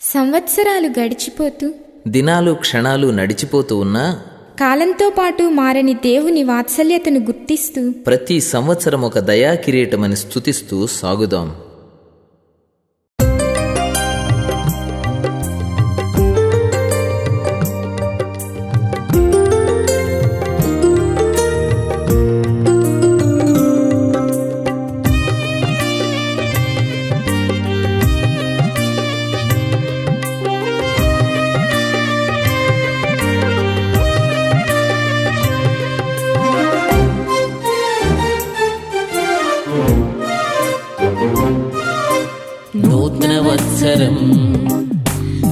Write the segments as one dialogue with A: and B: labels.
A: సంవత్సరాలు గడిచిపోతూ
B: దినాలు క్షణాలు నడిచిపోతూ ఉన్నా
A: కాలంతో పాటు మారని దేవుని వాత్సల్యతను గుర్తిస్తూ
B: ప్రతి సంవత్సరం ఒక దయా కిరీటమని స్తుతిస్తూ సాగుదాం.
C: నూతనవత్సరం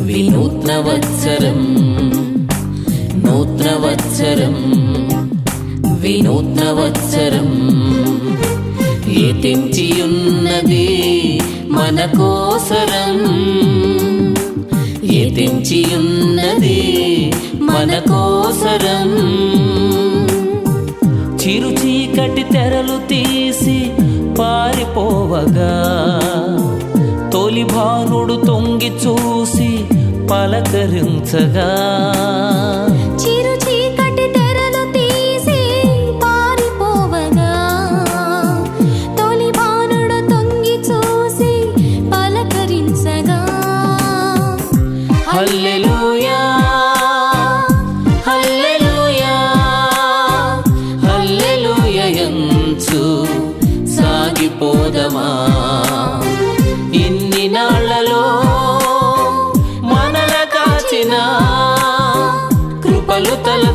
C: వినూత్నవత్సరం నూతనవత్సరం వినూత్నవత్సరం. ఉన్నది మన కోసరం ఉన్నది మన కోసరం. చిరు చీకటి తెరలు తీసి పారిపోవగా తొలి భానుడు తొంగి చూసి పలకరించగా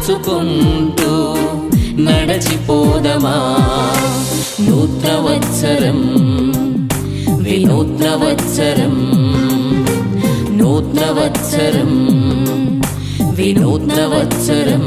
C: కృపలు నడచిపోదమా? నూత్నవత్సరం వినూత్నవత్సరం నూత్నవత్సరం వినూత్నవత్సరం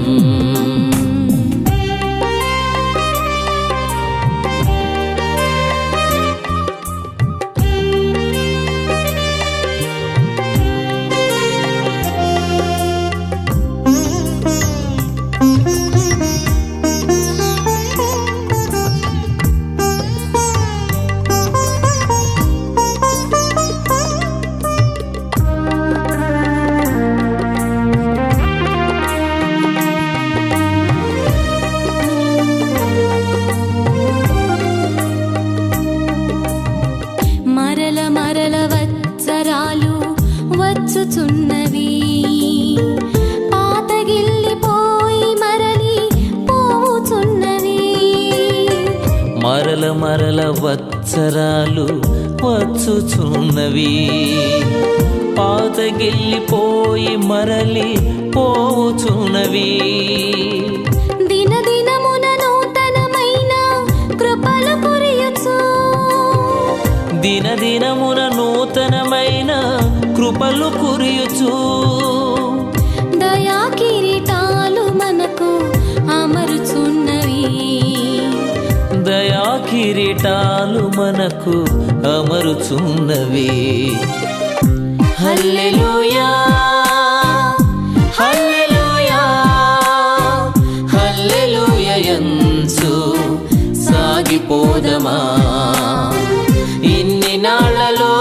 D: మరల వత్సరాలు వచ్చుచున్నవి. పాతగిల్లిపోయి మరలి పోవుచున్నవి. దినదినమున నూతనమైన కృపలు కురియచు
C: దినదినమున నూతనమైన కృపలు కురియుచు
D: కిరీటాలు మనకు అమరుచున్నవి.
C: హల్లెలూయా హల్లెలూయా హల్లెలూయా సాగిపోదమా. ఇన్ని నాళ్ళలో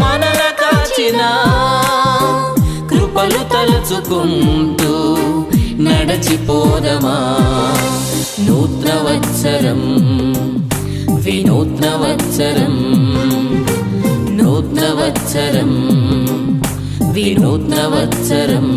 C: మనల కాచిన కృపలు తలుచుకుంటూ నడచిపోదమా. నూత్నవత్సరం వినూత్నవత్సరం నూత్నవత్సరం వినూత్నవత్సరం